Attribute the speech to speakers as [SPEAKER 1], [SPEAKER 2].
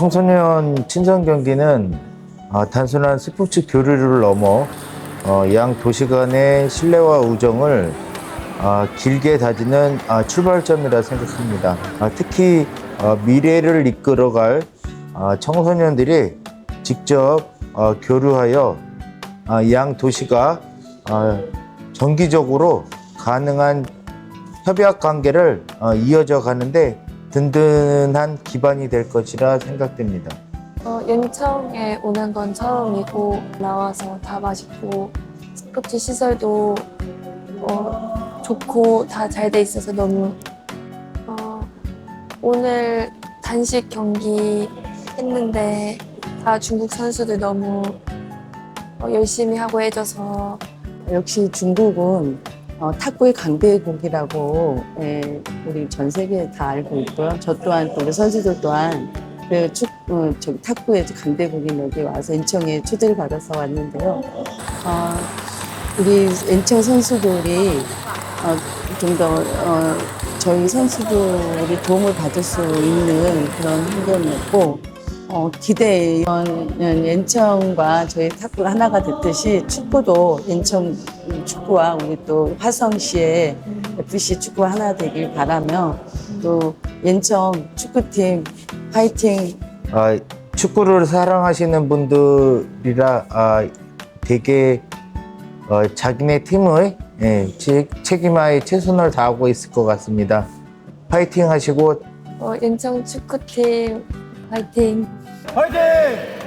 [SPEAKER 1] 청소년 친선 경기는 아, 단순한 스포츠 교류를 넘어 어, 양 도시 간의 신뢰와 우정을 아, 길게 다지는 아, 출발점이라 생각합니다. 아, 특히 어, 미래를 이끌어갈 아, 청소년들이 직접 어, 교류하여 아, 양 도시가 아, 정기적으로 가능한 협약 관계를 어, 이어져 가는데 든든한 기반이 될 것이라 생각됩니다.
[SPEAKER 2] 어, 연청에 오는 건 처음이고 나와서 다 맛있고 스포츠 시설도 어, 좋고 다 잘 돼 있어서 너무 어, 오늘 단식 경기 했는데 다 중국 선수들 너무 어, 열심히 하고 해줘서
[SPEAKER 3] 역시 중국은 어, 탁구의 강대국이라고 예, 우리 전 세계에 다 알고 있고요. 저 또한 또 우리 선수들 또한 그 축, 어, 저기 탁구의 강대국인 여기 와서 인천에 초대를 받아서 왔는데요. 어, 우리 인천 선수들이 어, 좀더 어, 저희 선수들이 도움을 받을 수 있는 그런 환경이었고 어, 기대 연청과 저희 탁구가 하나가 됐듯이 축구도 연청 축구와 우리 또 화성시의 FC 축구가 하나 되길 바라며 또 연청 축구팀 파이팅
[SPEAKER 1] 아, 축구를 사랑하시는 분들이라 아, 되게 어, 자기네 팀의 예, 책- 책임하에 최선을 다하고 있을 것 같습니다. 파이팅 하시고
[SPEAKER 2] 어, 연청 축구팀 화이팅!
[SPEAKER 4] 화이팅!